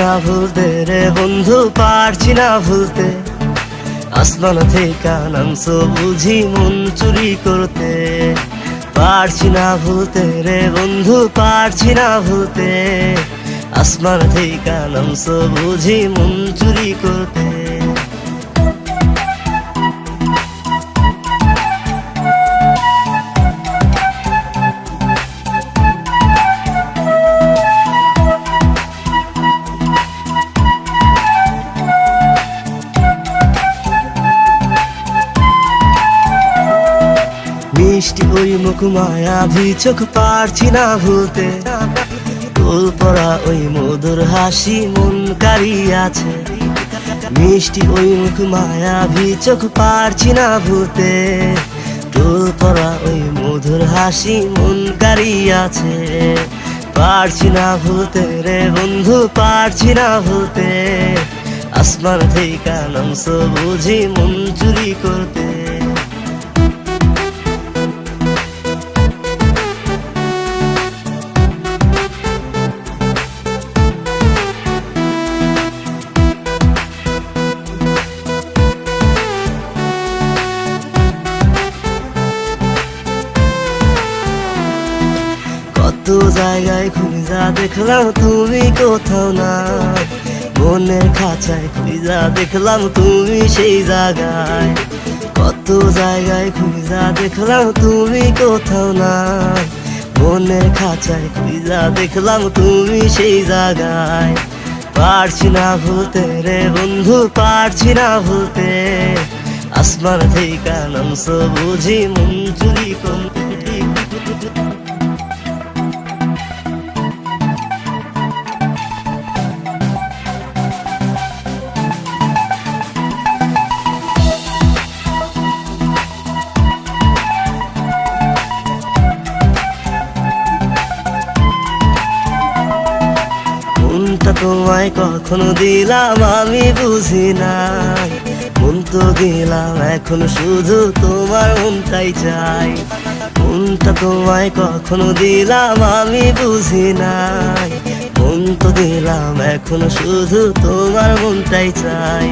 না ভুলতে রে বন্ধু, পারছি না ভুলতে। আসমান থেকে নামছো বুঝি মন চুরি করতে। পারছি না ভুলতে রে বন্ধু, পারছি না ভুলতে। আসমান থেকে নামছো বুঝি মন চুরি করতে। মিষ্টি ওই মুখ মায়া ভি চোখ পারছি না ভুলতে। তোল পড়া ওই মধুর হাসি মন আছে। মিষ্টি ওই মুখ মায়া ভি চোখ পারছি না ভুলতে। তোল পড়া ওই মধুর হাসি মন আছে। পারছি না ভুলতে রে বন্ধু পারছি না ভুলতে। আসমান থেকে নামছো বুঝি মন চুরি করতে। জায়গায় খুঁজা দেখলাম তুমি কোথাও না। মনের খাঁচায় খুঁজা দেখলাম তুমি সেই জায়গায়। কত জায়গায় খুঁজা দেখলাম তুমি কোথাও না। মনের খাঁচায় খুঁজা দেখলাম তুমি সেই জায়গায়। পারছি না ভুলতে রে বন্ধু, পারছি না ভুলতে। আসমান থেকে নামছো বুঝি, মন চুরি করতে। তোমায় কখনো দিলাম আমি বুঝি নাই। মন তো দিলাম, এখন শুধু তোমার মনটাই চাই। মনটা তোমায় কখনো দিলাম আমি বুঝি নাই। মন তো দিলাম, এখন শুধু তোমার মনটাই চাই।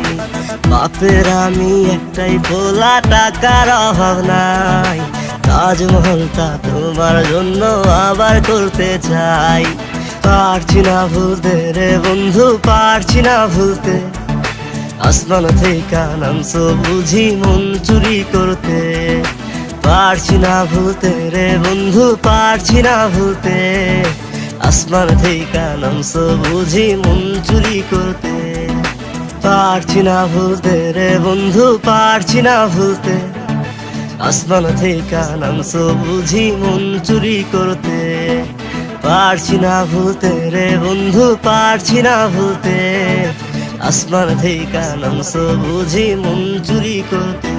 বাপের আমি একটাই ভোলা টাকার অভাব নাই। তাজমহলটা তোমার জন্য আবার করতে চাই। পারছি না ভুলতে রে বন্ধু, পারছি না ভুলতে। আসমান থেকে নামছো বুঝি মন চুরি করতে। পারছি না ভুলতে রে বন্ধু, পারছি না ভুলতে। আসমান থেকে নামছো বুঝি মন চুরি করতে। পারছি না ভুলতে রে বন্ধু, পারছি না ভুলতে। আসমান থেকে নামছো বুঝি মন চুরি করতে। পারছি না ভুলতে রে বন্ধু, পারছি না ভুলতে। আসমান থেকে নামছো বুঝি, মন চুরি করতে।